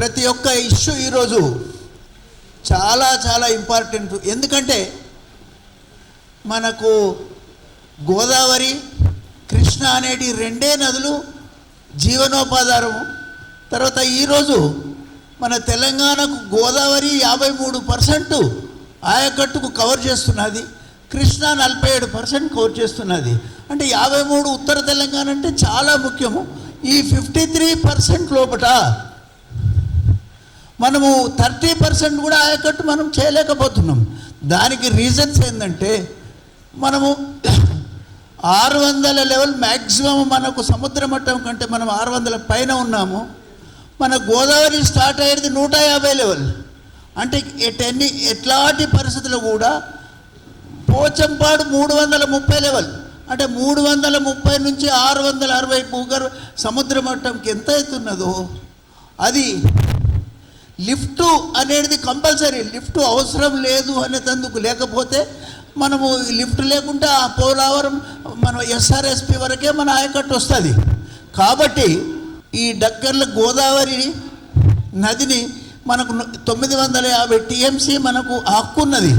ప్రతి ఒక్క ఇష్యూ ఈరోజు చాలా చాలా ఇంపార్టెంట్. ఎందుకంటే మనకు గోదావరి కృష్ణ అనేటి రెండే నదులు జీవనోపాధారం. తర్వాత ఈరోజు మన తెలంగాణకు గోదావరి యాభై మూడు పర్సెంట్ ఆయకట్టుకు కవర్ చేస్తున్నది. కృష్ణ నలభై ఏడు పర్సెంట్ కవర్ చేస్తున్నది. అంటే యాభై మూడు ఉత్తర తెలంగాణ అంటే చాలా ముఖ్యము. ఈ ఫిఫ్టీ త్రీ పర్సెంట్ లోపట మనము థర్టీ పర్సెంట్ కూడా ఆయకట్టు మనం చేయలేకపోతున్నాం. దానికి రీజన్స్ ఏంటంటే మనము ఆరు వందల లెవెల్ మ్యాక్సిమం మనకు సముద్ర మట్టం కంటే మనం ఆరు వందల పైన ఉన్నాము. మన గోదావరి స్టార్ట్ అయ్యేది నూట యాభై లెవెల్. అంటే ఎట్ ఎన్ని ఎట్లాంటి పరిస్థితులు కూడా పోచంపాడు మూడు వందల ముప్పై లెవెల్. అంటే మూడు వందల ముప్పై నుంచి ఆరు వందల అరవై భూగర్భ సముద్ర మట్టంకి ఎంత అవుతున్నదో అది లిఫ్ట్ అనేది కంపల్సరీ లిఫ్ట్ అవసరం లేదు అనేటందుకు లేకపోతే మనము లిఫ్ట్ లేకుండా ఆ పోలవరం మన ఎస్ఆర్ఎస్పి వరకే మన ఆయకట్టు వస్తుంది. కాబట్టి ఈ దగ్గరలో గోదావరి నదిని మనకు తొమ్మిది వందల యాభై టీఎంసీ మనకు హక్కున్నది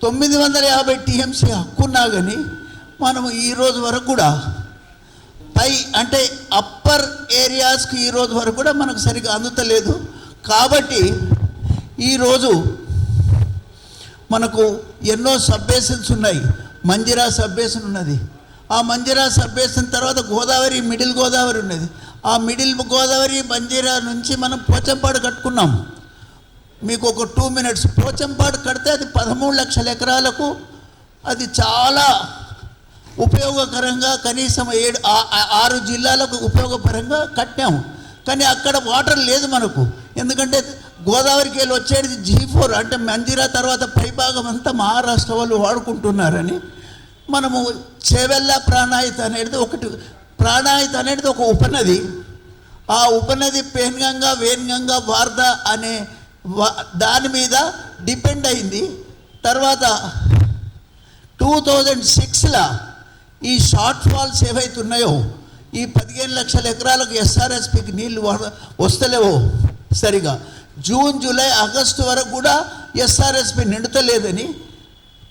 తొమ్మిది వందల యాభై టీఎంసీ హక్కున్నా కానీ మనము ఈ రోజు వరకు కూడా పై అంటే అప్పర్ ఏరియాస్కి ఈ రోజు వరకు కూడా మనకు సరిగ్గా అందుతలేదు. కాబట్టి ఈరోజు మనకు ఎన్నో సబ్బేషన్స్ ఉన్నాయి. మంజిరా సబ్బేషన్ ఉన్నది. ఆ మంజిరా సబ్బేషన్ తర్వాత గోదావరి మిడిల్ గోదావరి ఉన్నది. ఆ మిడిల్ గోదావరి మంజిరా నుంచి మనం పోచంపాడు కట్టుకున్నాం. మీకు ఒక టూ మినిట్స్. పోచంపాడు కడితే అది పదమూడు లక్షల ఎకరాలకు అది చాలా ఉపయోగకరంగా కనీసం ఏడు ఆరు జిల్లాలకు ఉపయోగపరంగా కట్టాము కానీ అక్కడ వాటర్ లేదు మనకు. ఎందుకంటే గోదావరికి వెళ్ళి వచ్చేది జీ ఫోర్ అంటే మందిరా తర్వాత పైభాగం అంతా మహారాష్ట్ర వాళ్ళు వాడుకుంటున్నారని మనము చెవెల్ల ప్రాణాయిత అనేది ఒకటి ప్రాణాయిత అనేది ఒక ఉపనది. ఆ ఉపనది పేన్గంగా వేన్గంగా వార్ద అనే దాని మీద డిపెండ్ అయింది. తర్వాత టూ థౌజండ్ సిక్స్లో ఈ షార్ట్ ఫాల్స్ ఏవైతున్నాయో ఈ పదిహేను లక్షల ఎకరాలకు ఎస్ఆర్ఎస్పికి నీళ్ళు వస్తలేవో. సరిగా. జూన్ జూలై ఆగస్టు వరకు కూడా ఎస్ఆర్ఎస్పి నిండుతలేదని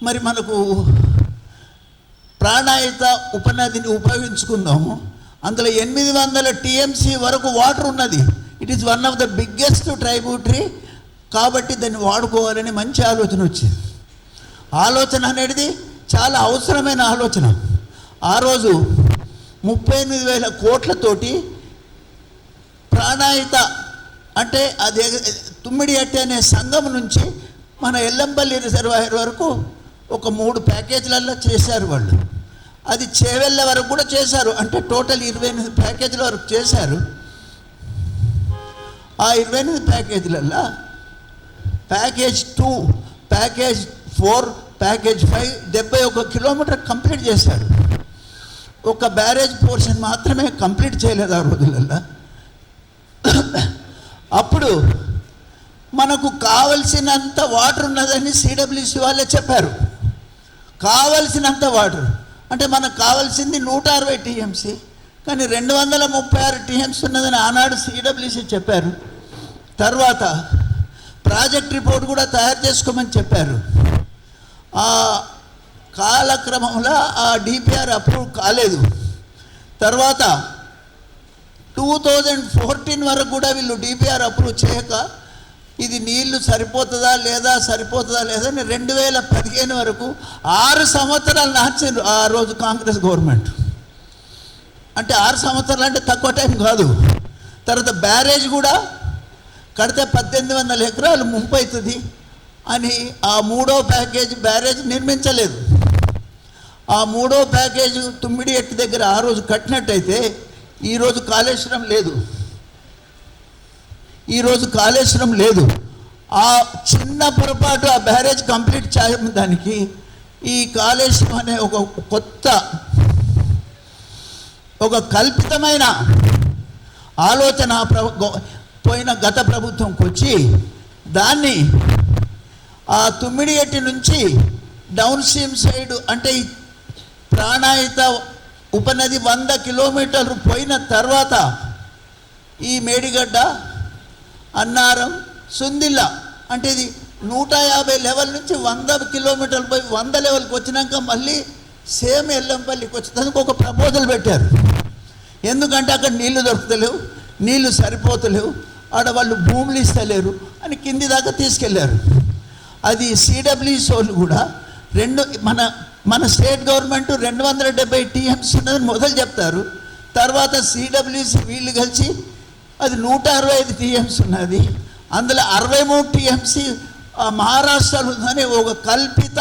మరి మనకు ప్రాణాయిత ఉపనదిని ఉపయోగించుకుందాము అందులో ఎనిమిది వందల టీఎంసీ వరకు వాటర్ ఉన్నది. It is one of the biggest tributary కాబట్టి దాన్ని వాడుకోవాలని మంచి ఆలోచన వచ్చింది. ఆలోచన అనేది చాలా అవసరమైన ఆలోచన. ఆ రోజు ముప్పై ఎనిమిది వేల కోట్లతోటి ప్రాణాయిత అంటే అది తుమ్మిడి అట్టే అనే సంఘం నుంచి మన ఎల్లంపల్లి రిజర్వాయర్ వరకు ఒక మూడు ప్యాకేజీలలో చేశారు వాళ్ళు. అది చేవెళ్ళ వరకు కూడా చేశారు. అంటే టోటల్ ఇరవై ఎనిమిది ప్యాకేజీల వరకు చేశారు. ఆ ఇరవై ఎనిమిది ప్యాకేజీలల్లో package two package four package five డెబ్బై ఒక కిలోమీటర్ కంప్లీట్ చేశారు. ఒక బ్యారేజ్ పోర్షన్ మాత్రమే కంప్లీట్ చేయలేదు ఆ రోజులలో అప్పుడు మనకు కావలసినంత వాటర్ ఉన్నదని సిడబ్ల్యూసి వాళ్ళే చెప్పారు. కావలసినంత వాటర్. అంటే మనకు కావాల్సింది నూట అరవై టీఎంసీ కానీ రెండు వందల ముప్పై ఆరు టీఎంసీ ఉన్నదని ఆనాడు సిడబ్ల్యూసి చెప్పారు. తర్వాత ప్రాజెక్ట్ రిపోర్ట్ కూడా తయారు చేసుకోమని చెప్పారు. ఆ కాలక్రమంలో ఆ డిపిఆర్ అప్రూవ్ కాలేదు. తర్వాత టూ థౌజండ్ ఫోర్టీన్ వరకు కూడా వీళ్ళు డిపిఆర్ అప్రూవ్ చేయక ఇది నీళ్ళు సరిపోతుందా లేదా సరిపోతుందా లేదా అని రెండు వేల పదిహేను వరకు ఆరు సంవత్సరాలు నాచారు ఆ రోజు కాంగ్రెస్ గవర్నమెంట్. అంటే ఆరు సంవత్సరాలు అంటే తక్కువ టైం కాదు. తర్వాత బ్యారేజ్ కూడా కడితే పద్దెనిమిది వందల ఎకరాలు ముంపు అవుతుంది అని ఆ మూడో ప్యాకేజ్ బ్యారేజ్ నిర్మించలేదు. ఆ మూడో ప్యాకేజ్ తుమ్మిడి ఎట్టు దగ్గర ఆ రోజు కట్టినట్టయితే ఈరోజు కాళేశ్వరం లేదు. ఈరోజు కాళేశ్వరం లేదు. ఆ చిన్న పొరపాటు ఆ బ్యారేజ్ కంప్లీట్ చేయడం దానికి ఈ కాళేశ్వరం అనే ఒక కొత్త ఒక కల్పితమైన ఆలోచన ప్రభు పోయిన గత ప్రభుత్వంకి వచ్చి దాన్ని ఆ తుమ్మిడియట్టి నుంచి డౌన్ సీమ్ సైడ్ అంటే ప్రాణాయిత ఉపనది వంద కిలోమీటర్లు పోయిన తర్వాత ఈ మేడిగడ్డ అన్నారం సుందిల్ల అంటే ఇది నూట యాభై లెవెల్ నుంచి వంద కిలోమీటర్లు పోయి వంద లెవెల్కి వచ్చినాక మళ్ళీ సేమ్ ఎల్లంపల్లికి వచ్చినందుకు ఒక ప్రపోజల్ పెట్టారు. ఎందుకంటే అక్కడ నీళ్ళు దొరుకుతలేవు నీళ్ళు సరిపోతలేవు ఆడ వాళ్ళు భూములు ఇస్తలేరు అని కింది దాకా తీసుకెళ్ళారు. అది సిడబ్ల్యూసి వాళ్ళు కూడా రెండు మన మన స్టేట్ గవర్నమెంట్ రెండు వందల డెబ్బై టీఎంసీ ఉన్నది మొదలు చెప్తారు. తర్వాత సిడబ్ల్యూసి వీళ్ళు కలిసి అది నూట అరవై ఐదు టీఎంసీ ఉన్నది. అందులో అరవై మూడు టీఎంసీ మహారాష్ట్రలో ఉందని ఒక కల్పిత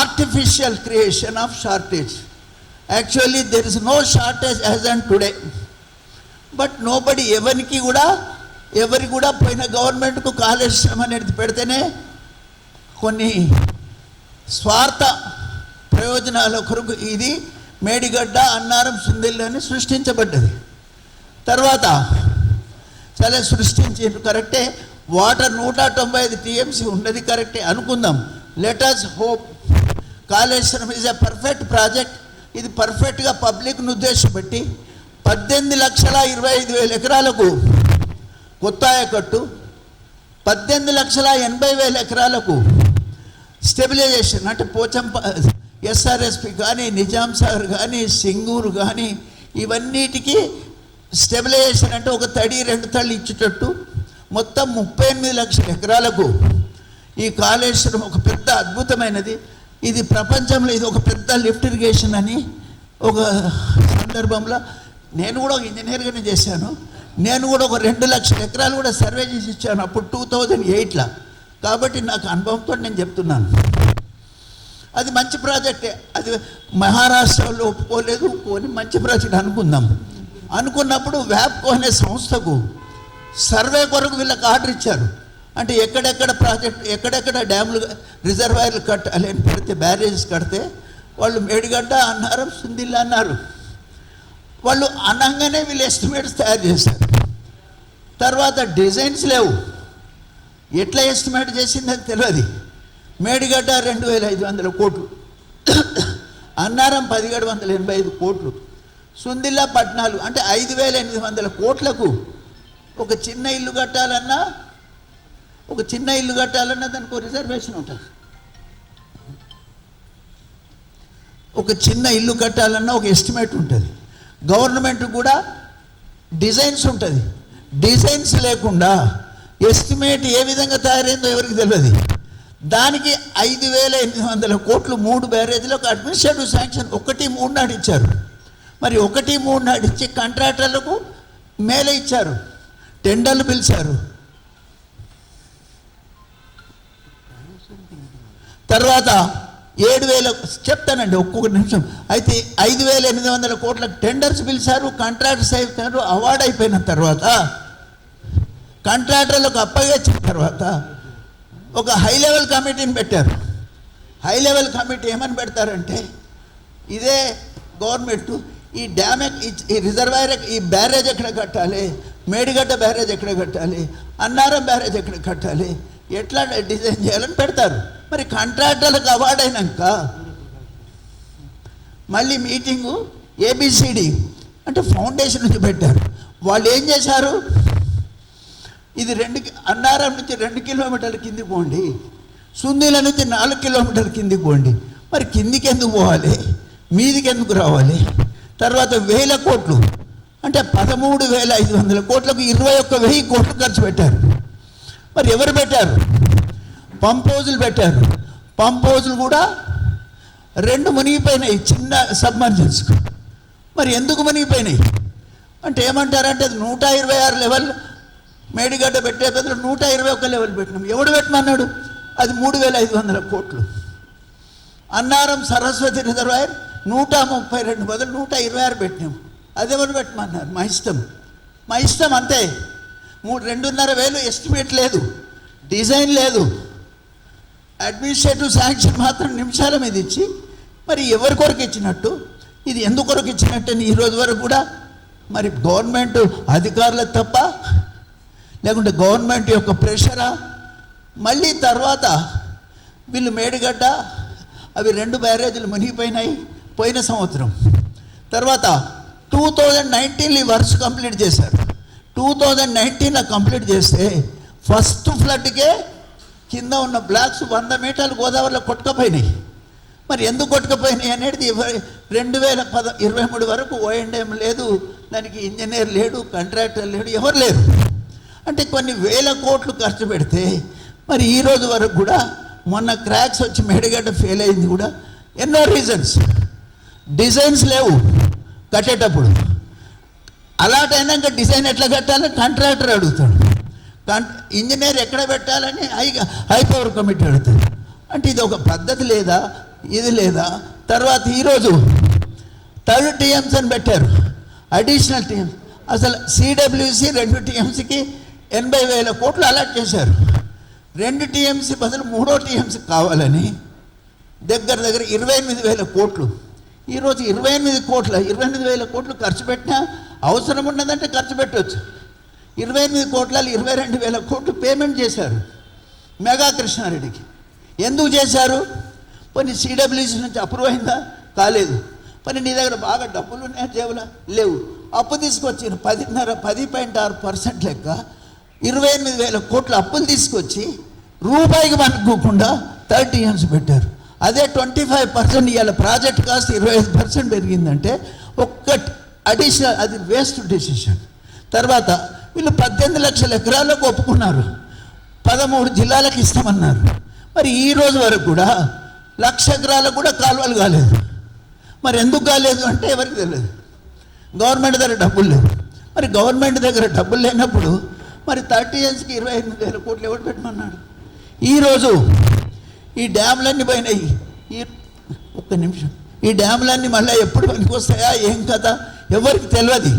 artificial creation of shortage actually there is no shortage as and today but nobody ఎవరికి కూడా ఎవరికి కూడా పోయిన గవర్నమెంట్కు కాలుష్యం అనేది పెడితేనే కొన్ని స్వార్థ ప్రయోజనాల కొరకు ఇది మేడిగడ్డ అన్నారం సుందిల్లోని సృష్టించబడ్డది. తర్వాత సరే సృష్టించారు కరెక్టే. వాటర్ నూట తొంభై ఐదు టీఎంసీ ఉన్నది కరెక్టే అనుకుందాం. Let us hope Kaleshwaram is a perfect project ఇది పర్ఫెక్ట్గా పబ్లిక్ను ఉద్దేశపెట్టి పద్దెనిమిది లక్షల ఇరవై ఐదు వేల ఎకరాలకు కొత్త ఆయకట్టు పద్దెనిమిది లక్షల ఎనభై వేల ఎకరాలకు స్టెబిలైజేషన్ అంటే పోచంప ఎస్ఆర్ఎస్పి కానీ నిజాం సాగర్ కానీ సింగూరు కానీ ఇవన్నిటికీ స్టెబిలైజేషన్ అంటే ఒక తడి రెండు తళ్ళు ఇచ్చేటట్టు మొత్తం ముప్పై ఎనిమిది లక్షల ఎకరాలకు ఈ కాళేశ్వరం ఒక పెద్ద అద్భుతమైనది. ఇది ప్రపంచంలో ఇది ఒక పెద్ద లిఫ్ట్ ఇరిగేషన్ అని ఒక సందర్భంలో నేను కూడా ఒక ఇంజనీర్గానే చేశాను. నేను కూడా ఒక రెండు లక్షల ఎకరాలు కూడా సర్వే చేసి ఇచ్చాను అప్పుడు టూ థౌజండ్ ఎయిట్లో. కాబట్టి నాకు అనుభవంతో నేను చెప్తున్నాను. అది మంచి ప్రాజెక్టే. అది మహారాష్ట్రలో ఒప్పుకోలేదు కొని మంచి ప్రాజెక్ట్ అనుకుందాం. అనుకున్నప్పుడు వ్యాప్కో అనే సంస్థకు సర్వే కొరకు వీళ్ళకి ఆర్డర్ ఇచ్చారు. అంటే ఎక్కడెక్కడ ప్రాజెక్ట్ ఎక్కడెక్కడ డ్యాములు రిజర్వాయర్లు కట్టాలి అని పెడితే బ్యారేజెస్ కడితే వాళ్ళు మేడిగడ్డ అన్నారు సుందిల్లా అన్నారు. వాళ్ళు అనగానే వీళ్ళు ఎస్టిమేట్స్ తయారు చేశారు. తర్వాత డిజైన్స్ లేవు. ఎట్లా ఎస్టిమేట్ చేసింది అది తెలియదు మేడిగడ్డ రెండు వేల ఐదు వందల కోట్లు. అన్నారం పదిహేడు వందల ఎనభై ఐదు కోట్లు. సుందిల్లా పట్నాలు అంటే ఐదు వేల ఎనిమిది వందల కోట్లకు ఒక చిన్న ఇల్లు కట్టాలన్నా ఒక చిన్న ఇల్లు కట్టాలన్నా దానికి ఒక రిజర్వేషన్ ఉంటుంది. ఒక చిన్న ఇల్లు కట్టాలన్నా ఒక ఎస్టిమేట్ ఉంటుంది. గవర్నమెంట్ కూడా డిజైన్స్ ఉంటుంది. డిజైన్స్ లేకుండా ఎస్టిమేట్ ఏ విధంగా తయారైందో ఎవరికి తెలియదు దానికి ఐదు వేల ఎనిమిది వందల కోట్లు మూడు బ్యారేజీలకు అడ్మినిస్ట్రేటివ్ శాంక్షన్ ఒకటి మూడు నాడు ఇచ్చారు. మరి ఒకటి మూడు నాడు ఇచ్చి కాంట్రాక్టర్లకు మేలే ఇచ్చారు. టెండర్లు పిలిచారు. తర్వాత ఏడు వేల చెప్తానండి ఒక్కొక్క నిమిషం. అయితే ఐదు వేల ఎనిమిది వందల కోట్ల టెండర్స్ పిలిచారు కాంట్రాక్టర్స్ అయిపోయారు అవార్డు అయిపోయిన తర్వాత కాంట్రాక్టర్లకు అప్పగించిన తర్వాత ఒక హై లెవెల్ కమిటీని పెట్టారు. హై లెవెల్ కమిటీ ఏమని పెడతారంటే ఇదే గవర్నమెంట్ ఈ డ్యామ్ ఈ- రిజర్వాయర్ ఈ బ్యారేజ్ ఎక్కడ కట్టాలి మేడిగడ్డ బ్యారేజ్ ఎక్కడ కట్టాలి అన్నారం బ్యారేజ్ ఎక్కడ కట్టాలి ఎట్లా డిజైన్ చేయాలని పెడతారు. మరి కాంట్రాక్టర్లకు అవార్డ్ అయినాక మళ్ళీ మీటింగు ఏబిసిడి అంటే ఫౌండేషన్ నుంచి పెట్టారు. వాళ్ళు ఏం చేశారు? ఇది రెండు అన్నారం నుంచి రెండు కిలోమీటర్ల కిందికి పోండి. సుందీల నుంచి నాలుగు కిలోమీటర్ల కిందికి పోండి. మరి కిందికి ఎందుకు పోవాలి? మీదికి ఎందుకు రావాలి? తర్వాత వేల కోట్లు. అంటే పదమూడు వేల ఐదు వందల కోట్లకు ఇరవై ఒక్క వెయ్యి కోట్లు ఖర్చు పెట్టారు. మరి ఎవరు పెట్టారు? పంప్ హౌజులు పెట్టారు. పంప్ హౌజులు కూడా రెండు మునిగిపోయినాయి చిన్న సబ్మర్జెన్స్. మరి ఎందుకు మునిగిపోయినాయి? అంటే ఏమంటారంటే అది నూట ఇరవై ఆరు లెవెల్ మేడిగడ్డ పెట్టే బదులు నూట ఇరవై ఒక్క లెవెల్ పెట్టినాం. ఎవడు పెట్టమన్నాడు? అది మూడు వేల ఐదు వందల కోట్లు. అన్నారం సరస్వతి రిజర్వాయర్ నూట ముప్పై రెండు బదులు నూట ఇరవై ఆరు పెట్టినాం. అదెవరు పెట్టమన్నారు? మా ఇష్టం. మా ఇష్టం అంతే. మూడు రెండున్నర వేలు ఎస్టిమేట్ లేదు. డిజైన్ లేదు. అడ్మినిస్ట్రేటివ్ శాంక్షన్ మాత్రం నిమిషాల మీద ఇచ్చి మరి ఎవరి కొరకు ఇచ్చినట్టు? ఇది ఎందుకొరకు ఇచ్చినట్టు అని ఈరోజు వరకు కూడా మరి గవర్నమెంట్ అధికారులకు తప్ప లేకుంటే గవర్నమెంట్ యొక్క ప్రెషరా? మళ్ళీ తర్వాత వీళ్ళు మేడిగడ్డ అవి రెండు బ్యారేజీలు మునిగిపోయినాయి పోయిన సంవత్సరం. తర్వాత టూ థౌజండ్ నైన్టీన్లో ఈ వర్క్స్ కంప్లీట్ చేశారు. టూ థౌజండ్ నైన్టీన్లో కంప్లీట్ చేస్తే ఫస్ట్ ఫ్లడ్కే కింద ఉన్న బ్లాక్స్ వంద మీటర్లు గోదావరిలో కొట్టుకపోయినాయి. మరి ఎందుకు కొట్టుకుపోయినాయి అనేది రెండు వేల పద ఇరవై మూడు వరకు ఓఎండ్ఎం లేదు దానికి ఇంజనీర్ లేడు కాంట్రాక్టర్ లేడు ఎవరు లేరు. అంటే కొన్ని వేల కోట్లు ఖర్చు పెడితే మరి ఈ రోజు వరకు కూడా మొన్న క్రాక్స్ వచ్చి మేడిగడ్డ ఫెయిల్ అయింది కూడా ఎన్నో రీజన్స్ డిజైన్స్ లేవు కట్టేటప్పుడు. అలాట్ అయినాక డిజైన్ ఎట్లా కట్టాలని కాంట్రాక్టర్ అడుగుతాడు. కాన్ ఇంజనీర్ ఎక్కడ పెట్టాలని హై హై పవర్ కమిటీ అడుగుతాడు. అంటే ఇది ఒక పద్ధతి లేదా? ఇది లేదా? తర్వాత ఈరోజు థర్డ్ టీఎంస్ అని పెట్టారు. అడిషనల్ టీఎంస్ అసలు సిడబ్ల్యూసి రెండు టీఎంసీకి ఎనభై వేల కోట్లు అలాట్ చేశారు. రెండు టీఎంసీ బదులు మూడో టీఎంసీ కావాలని దగ్గర దగ్గర ఇరవై ఎనిమిది వేల కోట్లు. ఈరోజు ఇరవై ఎనిమిది కోట్ల ఇరవై ఎనిమిది వేల కోట్లు ఖర్చు పెట్టినా అవసరం ఉన్నదంటే ఖర్చు పెట్టవచ్చు ఇరవై ఎనిమిది కోట్లలో ఇరవై రెండు వేల కోట్లు పేమెంట్ చేశారు మెగా కృష్ణారెడ్డికి. ఎందుకు చేశారు? కొన్ని సిడబ్ల్యూసీ నుంచి అప్రూవ్ అయిందా? కాలేదు. పని నీ దగ్గర బాగా డబ్బులు ఉన్నాయా? జేబులా లేవు. అప్పు తీసుకొచ్చిన పదిన్నర పది పాయింట్ ఆరు పర్సెంట్ లెక్క ఇరవై ఎనిమిది వేల కోట్ల అప్పులు తీసుకొచ్చి రూపాయికి అనుకోకుండా థర్టీ ఇయర్స్ పెట్టారు. అదే ట్వంటీ ఫైవ్ పర్సెంట్ ఇవాళ ప్రాజెక్ట్ కాస్ట్ ఇరవై ఐదు పర్సెంట్ పెరిగిందంటే ఒక్క అడిషనల్ అది వేస్ట్ డెసిషన్. తర్వాత వీళ్ళు పద్దెనిమిది లక్షల ఎకరాలకు ఒప్పుకున్నారు. పదమూడు జిల్లాలకు ఇస్తామన్నారు. మరి ఈ రోజు వరకు కూడా లక్ష ఎకరాలకు కూడా కాలువలు కాలేదు. మరి ఎందుకు కాలేదు అంటే ఎవరికి తెలియదు. గవర్నమెంట్ దగ్గర డబ్బులు లేవు. మరి గవర్నమెంట్ దగ్గర డబ్బులు లేనప్పుడు మరి థర్టీ ఇయర్స్కి ఇరవై ఎనిమిది వేల కోట్లు ఎవరు పెట్టమన్నాడు? ఈరోజు ఈ డ్యామ్లన్నీ పోయినాయి. ఈ ఒక్క నిమిషం. ఈ డ్యామ్లన్నీ మళ్ళీ ఎప్పుడు పనికి వస్తాయా? ఏం కథ? ఎవరికి తెలియదు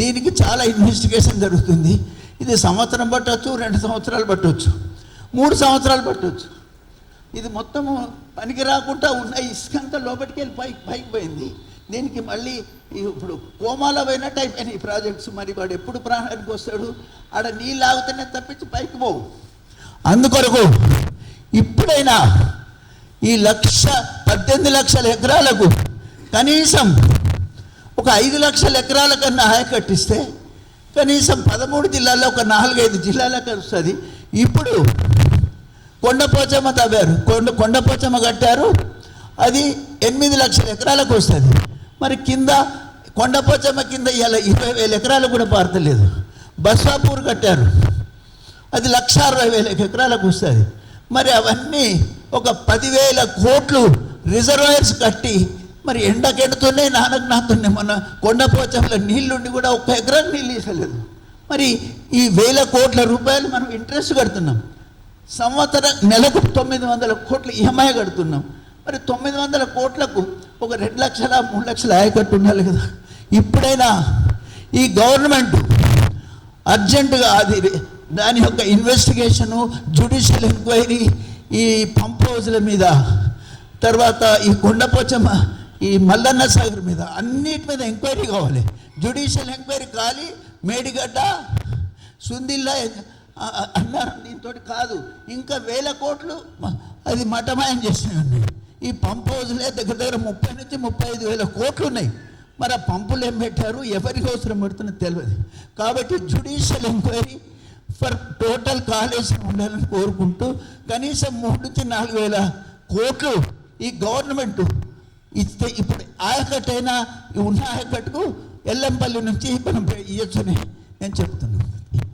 దీనికి చాలా ఇన్వెస్టిగేషన్ జరుగుతుంది. ఇది సంవత్సరం పట్టవచ్చు రెండు సంవత్సరాలు పట్టవచ్చు మూడు సంవత్సరాలు పట్టవచ్చు ఇది మొత్తము పనికి రాకుండా ఉన్న ఇసుకంతా లోపలికి వెళ్ళి పైకి పైకి పోయింది. దీనికి మళ్ళీ ఇప్పుడు కోమాలో పోయినట్టు అయిపోయినాయి ఈ ప్రాజెక్ట్స్ మరి వాడు ఎప్పుడు ప్రాణానికి వస్తాడు? ఆడ నీళ్ళు ఆగుతూనే తప్పించి పైకి పోవు. అందుకొరకు ఇప్పుడైనా ఈ లక్ష పద్దెనిమిది లక్షల ఎకరాలకు కనీసం ఒక ఐదు లక్షల ఎకరాల కన్నా ఆయకట్టిస్తే కనీసం పదమూడు జిల్లాల్లో ఒక నాలుగైదు జిల్లాలకు వస్తుంది. ఇప్పుడు కొండపోచమ్మ తవ్వారు. కొండ కొండపోచమ్మ కట్టారు. అది ఎనిమిది లక్షల ఎకరాలకు వస్తుంది. మరి కింద కొండపోచమ్మ కింద ఇలా ఇరవై వేల ఎకరాలు కూడా పారతలేదు. బస్వాపూర్ కట్టారు. అది లక్ష అరవై వేల ఎకరాలకు వస్తుంది. మరి అవన్నీ ఒక పదివేల కోట్లు రిజర్వాయర్స్ కట్టి మరి ఎండకెడుతున్నాయి నానకు నాతున్నాయి మన కొండపోచంలో నీళ్ళుండి కూడా ఒక్క ఎకరం నీళ్ళు ఇసలేదు మరి ఈ వేల కోట్ల రూపాయలు మనం ఇంట్రెస్ట్ కడుతున్నాం. సంవత్సరం నెలకు తొమ్మిది వందల కోట్లు ఈఎంఐ కడుతున్నాం. మరి తొమ్మిది వందల కోట్లకు ఒక రెండు లక్షల మూడు లక్షల ఆయకట్టు ఉండాలి కదా. ఇప్పుడైనా ఈ గవర్నమెంట్ అర్జెంటుగా అది దాని యొక్క ఇన్వెస్టిగేషను జ్యుడిషియల్ ఎంక్వైరీ ఈ పంప్ హౌజ్ల మీద తర్వాత ఈ కొండపోచమ్మ ఈ మల్లన్న సాగర్ మీద అన్నిటి మీద ఎంక్వైరీ కావాలి. జ్యుడిషియల్ ఎంక్వైరీ కాలి మేడిగడ్డ సుందిల్లా అన్నారు దీంతో కాదు. ఇంకా వేల కోట్లు అది మఠమాయం చేసినాయి ఈ పంప్ హౌస్లే దగ్గర దగ్గర ముప్పై నుంచి ముప్పై ఐదు వేల కోట్లు ఉన్నాయి మరి ఆ పంపులు ఏం పెట్టారు? ఎవరికి అవసరం పెడుతున్నది తెలియదు. కాబట్టి judicial enquiry for total Kaleshwaram ఉండాలని కోరుకుంటూ కనీసం మూడు నుంచి నాలుగు వేల కోట్లు ఈ గవర్నమెంట్ ఇస్తే ఇప్పుడు ఆయకట్టైనా ఉన్న ఆయకట్టుకు ఎల్లంపల్లి నుంచి మనం ఇవ్వచ్చని నేను చెప్తున్నాను.